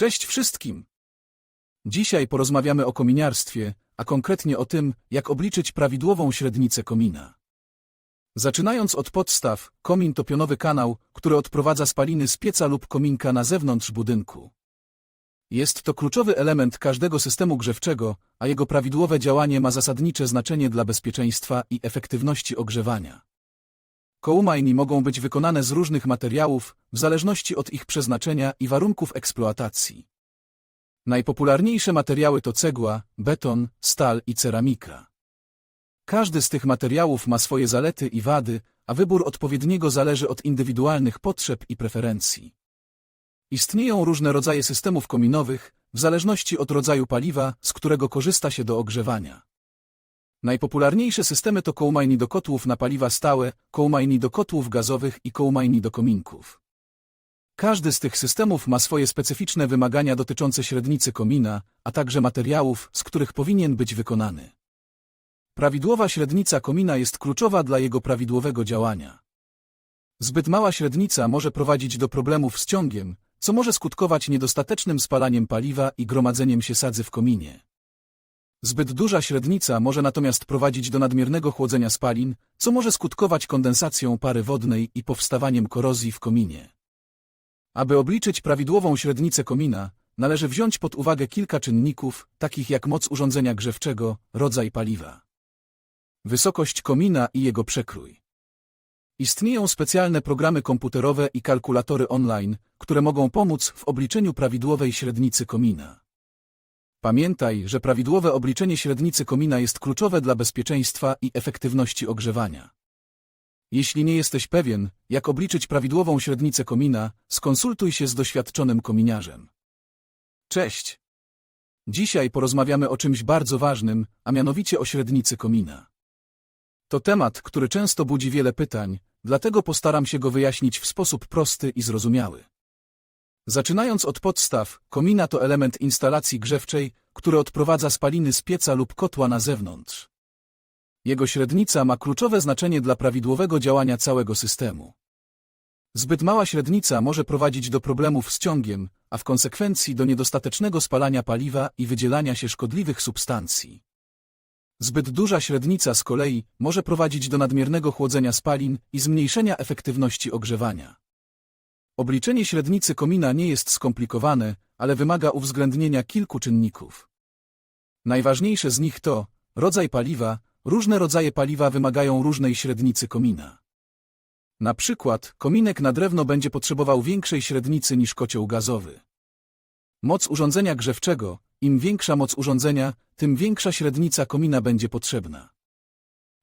Cześć wszystkim! Dzisiaj porozmawiamy o kominiarstwie, a konkretnie o tym, jak obliczyć prawidłową średnicę komina. Zaczynając od podstaw, komin to pionowy kanał, który odprowadza spaliny z pieca lub kominka na zewnątrz budynku. Jest to kluczowy element każdego systemu grzewczego, a jego prawidłowe działanie ma zasadnicze znaczenie dla bezpieczeństwa i efektywności ogrzewania. Kołmajni mogą być wykonane z różnych materiałów, w zależności od ich przeznaczenia i warunków eksploatacji. Najpopularniejsze materiały to cegła, beton, stal i ceramika. Każdy z tych materiałów ma swoje zalety i wady, a wybór odpowiedniego zależy od indywidualnych potrzeb i preferencji. Istnieją różne rodzaje systemów kominowych, w zależności od rodzaju paliwa, z którego korzysta się do ogrzewania. Najpopularniejsze systemy to kołmajni do kotłów na paliwa stałe, kołmajni do kotłów gazowych i kołmajni do kominków. Każdy z tych systemów ma swoje specyficzne wymagania dotyczące średnicy komina, a także materiałów, z których powinien być wykonany. Prawidłowa średnica komina jest kluczowa dla jego prawidłowego działania. Zbyt mała średnica może prowadzić do problemów z ciągiem, co może skutkować niedostatecznym spalaniem paliwa i gromadzeniem się sadzy w kominie. Zbyt duża średnica może natomiast prowadzić do nadmiernego chłodzenia spalin, co może skutkować kondensacją pary wodnej i powstawaniem korozji w kominie. Aby obliczyć prawidłową średnicę komina, należy wziąć pod uwagę kilka czynników, takich jak moc urządzenia grzewczego, rodzaj paliwa, wysokość komina i jego przekrój. Istnieją specjalne programy komputerowe i kalkulatory online, które mogą pomóc w obliczeniu prawidłowej średnicy komina. Pamiętaj, że prawidłowe obliczenie średnicy komina jest kluczowe dla bezpieczeństwa i efektywności ogrzewania. Jeśli nie jesteś pewien, jak obliczyć prawidłową średnicę komina, skonsultuj się z doświadczonym kominiarzem. Cześć! Dzisiaj porozmawiamy o czymś bardzo ważnym, a mianowicie o średnicy komina. To temat, który często budzi wiele pytań, dlatego postaram się go wyjaśnić w sposób prosty i zrozumiały. Zaczynając od podstaw, komina to element instalacji grzewczej, który odprowadza spaliny z pieca lub kotła na zewnątrz. Jego średnica ma kluczowe znaczenie dla prawidłowego działania całego systemu. Zbyt mała średnica może prowadzić do problemów z ciągiem, a w konsekwencji do niedostatecznego spalania paliwa i wydzielania się szkodliwych substancji. Zbyt duża średnica z kolei może prowadzić do nadmiernego chłodzenia spalin i zmniejszenia efektywności ogrzewania. Obliczenie średnicy komina nie jest skomplikowane, ale wymaga uwzględnienia kilku czynników. Najważniejsze z nich to rodzaj paliwa, różne rodzaje paliwa wymagają różnej średnicy komina. Na przykład kominek na drewno będzie potrzebował większej średnicy niż kocioł gazowy. Moc urządzenia grzewczego, im większa moc urządzenia, tym większa średnica komina będzie potrzebna.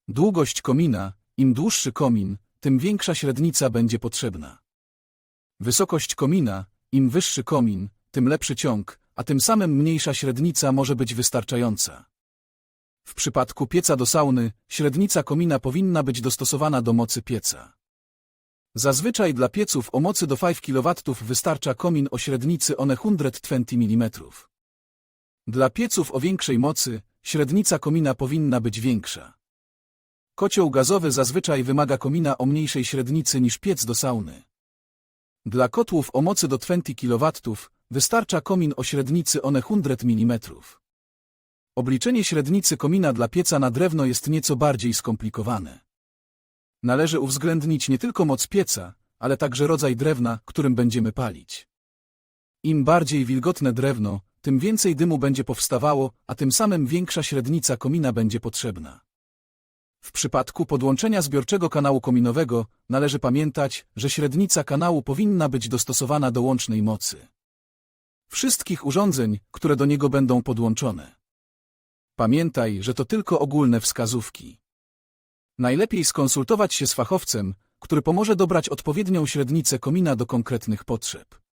Długość komina, im dłuższy komin, tym większa średnica będzie potrzebna. Wysokość komina, im wyższy komin, tym lepszy ciąg, a tym samym mniejsza średnica może być wystarczająca. W przypadku pieca do sauny, średnica komina powinna być dostosowana do mocy pieca. Zazwyczaj dla pieców o mocy do 5 kW wystarcza komin o średnicy one 120 mm. Dla pieców o większej mocy, średnica komina powinna być większa. Kocioł gazowy zazwyczaj wymaga komina o mniejszej średnicy niż piec do sauny. Dla kotłów o mocy do 20 kW wystarcza komin o średnicy one 100 mm. Obliczenie średnicy komina dla pieca na drewno jest nieco bardziej skomplikowane. Należy uwzględnić nie tylko moc pieca, ale także rodzaj drewna, którym będziemy palić. Im bardziej wilgotne drewno, tym więcej dymu będzie powstawało, a tym samym większa średnica komina będzie potrzebna. W przypadku podłączenia zbiorczego kanału kominowego należy pamiętać, że średnica kanału powinna być dostosowana do łącznej mocy wszystkich urządzeń, które do niego będą podłączone. Pamiętaj, że to tylko ogólne wskazówki. Najlepiej skonsultować się z fachowcem, który pomoże dobrać odpowiednią średnicę komina do konkretnych potrzeb.